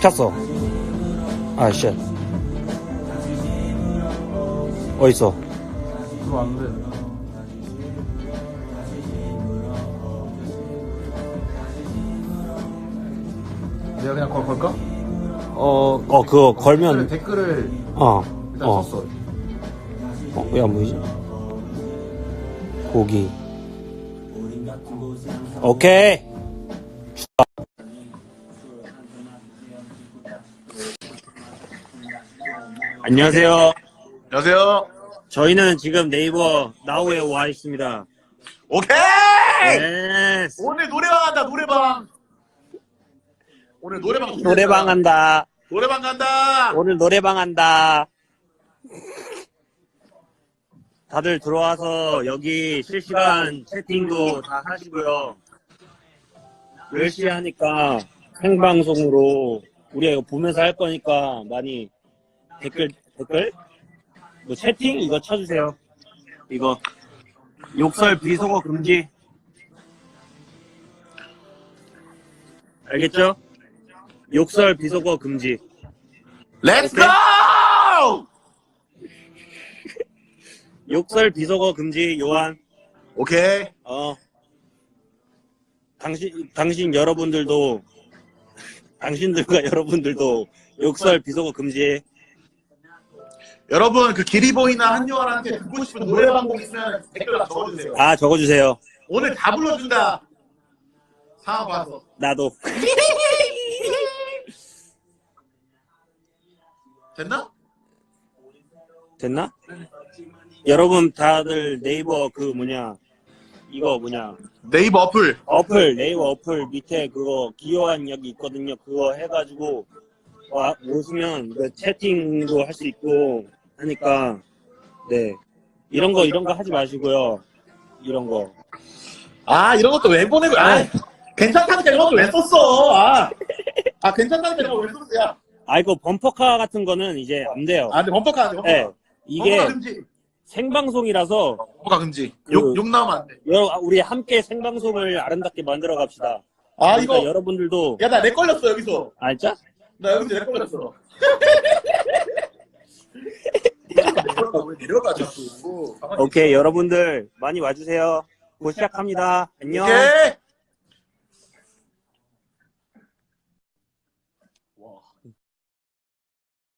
켰어. 아, 씨. 어딨어? 들어왔는데. 내가 그냥 걸, 걸까? 어, 어, 그거 걸면, 댓글을 어, 일단 어, 썼어. 어, 왜 안 보이지? 고기. 오케이. 안녕하세요. 안녕하세요. 저희는 지금 네이버 나우에 와 있습니다. 오케이! 네. 오늘 노래방 한다, 노래방. 오늘 노래방. 노래방 한다. 노래방 간다. 오늘 노래방 한다. 다들 들어와서 여기 실시간 채팅도 다 하시고요. 10시 하니까 생방송으로 우리가 이거 보면서 할 거니까 많이 댓글, 댓글? 뭐 채팅? 이거 쳐주세요. 이거. 욕설 비속어 금지. 알겠죠? 욕설 비속어 금지. 고! 욕설 비속어 금지 요한 오케이. 어 당신 당신 여러분들도 당신들과 여러분들도 욕설 비속어 금지 여러분, 그 기리보이나 한요한한테 듣고 싶은 노래방 곡 있으면 댓글 다 적어주세요. 아 적어주세요 오늘 다 불러준다. 상황 봐서. 나도 됐나? 됐나 여러분 다들 네이버 그 뭐냐 이거 뭐냐 네이버 어플. 어플 네이버 어플 밑에 그거 기여한 여기 있거든요 그거 해가지고 와 오시면 그 채팅도 할 수 있고 하니까 네 이런 거 이런 거 하지 마시고요 이런 거 아, 이런 것도 왜 보내고, 아, 괜찮다니까 이런 것도 왜 썼어. 아, 아 괜찮다니까 이런 거 왜 썼어. 야. 아 이거 범퍼카 같은 거는 이제 안 돼요 아, 근데 범퍼카 안 돼, 범퍼카. 네 이게 범퍼카 금지. 생방송이라서 범퍼카 금지. 그- 욕, 욕 나오면 안 돼. 여러, 우리 함께 생방송을 아름답게 만들어 갑시다 아, 그러니까 이거. 여러분들도 야, 나 렉 걸렸어, 여기서. 알자? 나 여기서 렉 걸렸어. 내려가 자꾸. 오케이 여러분들 많이 와주세요. 곧 시작합니다. 안녕. 오케이.